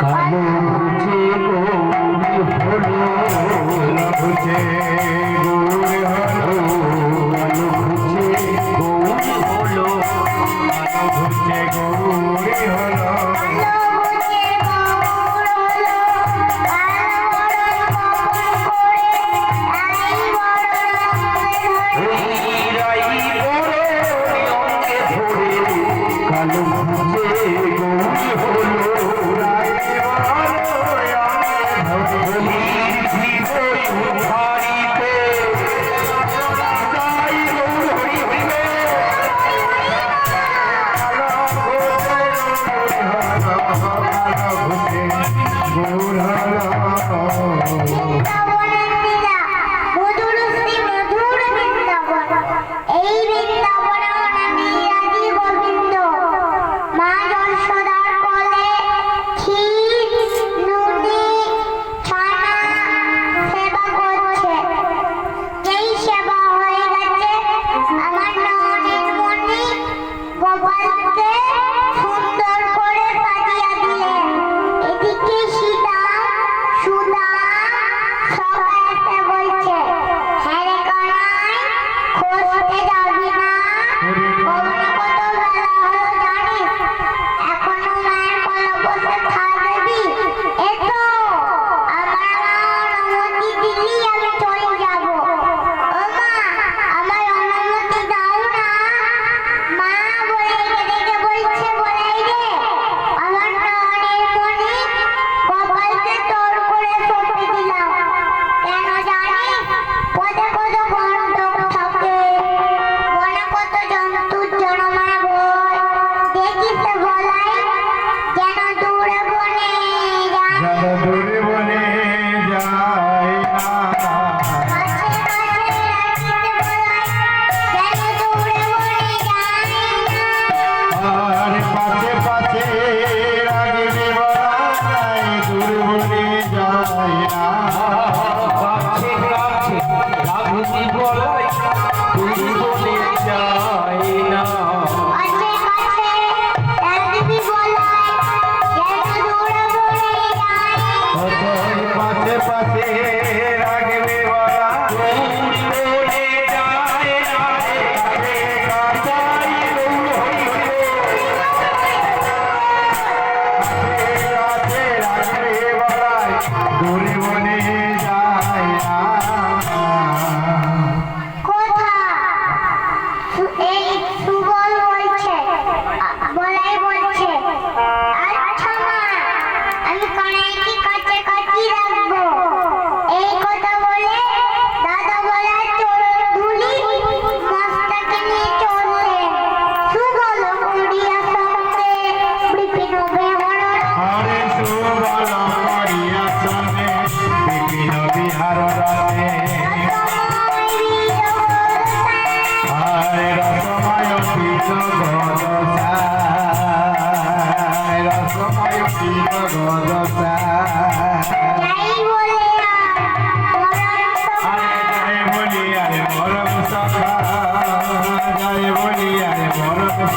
কালো alegría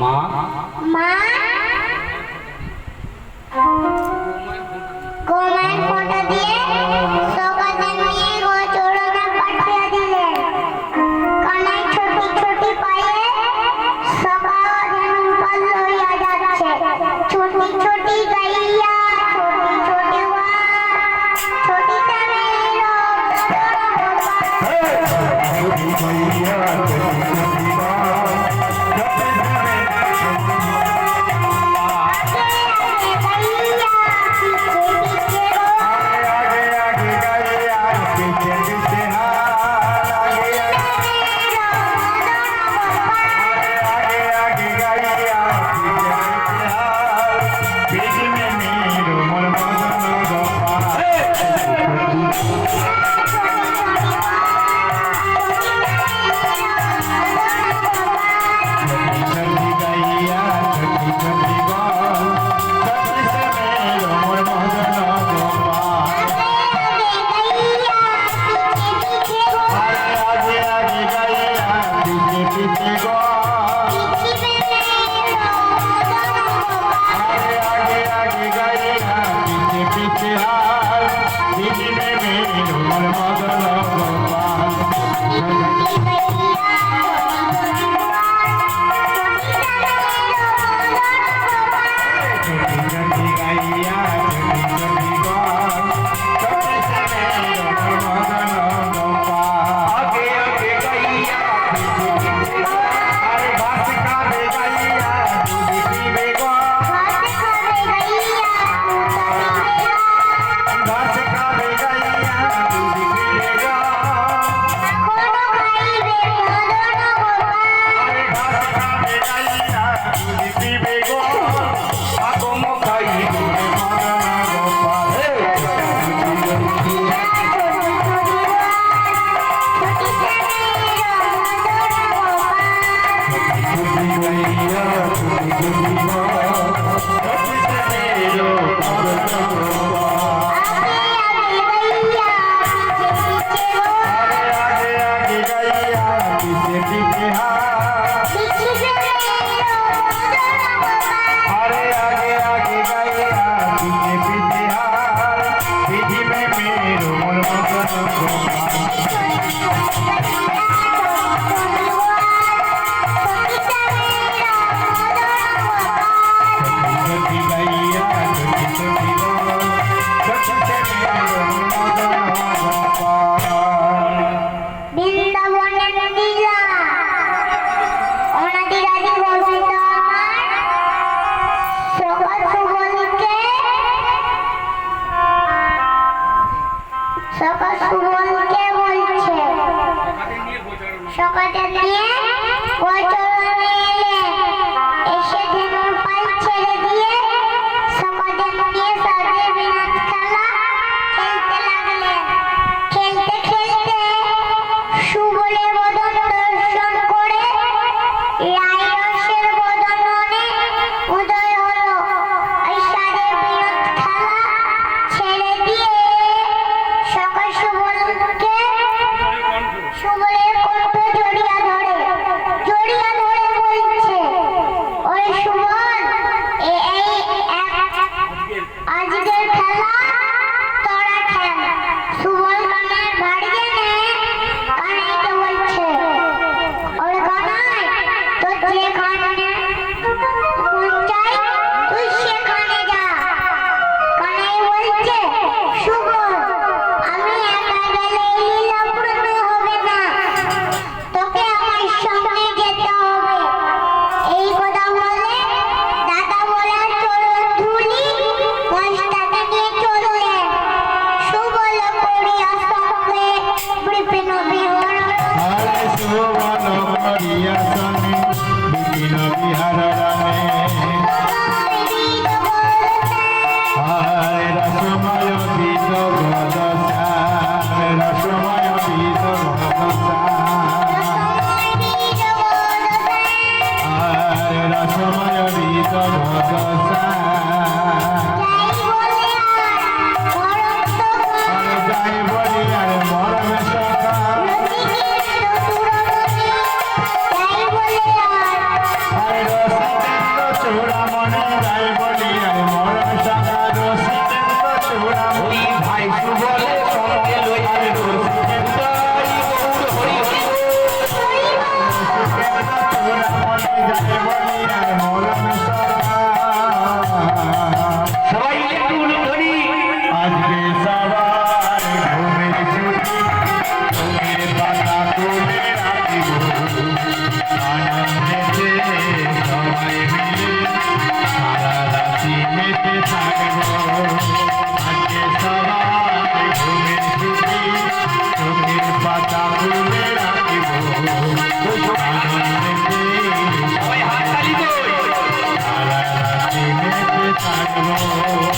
মা। গোমায় ফটো দিয়ে। থাকব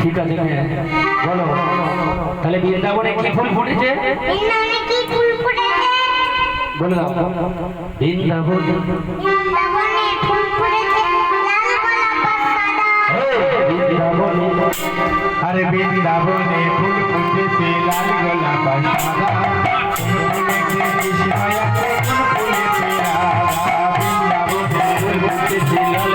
ঠিক আছে বলো। তাহলে বৃন্দাবনে কি ফুল ফুটেছে? বলে। দাও বৃন্দাবন। আরে বৃন্দাবনে ফুল ফুটেছে লাল গোলাপ সাদা। বৃন্দাবনে ফুল ফুটেছে লাল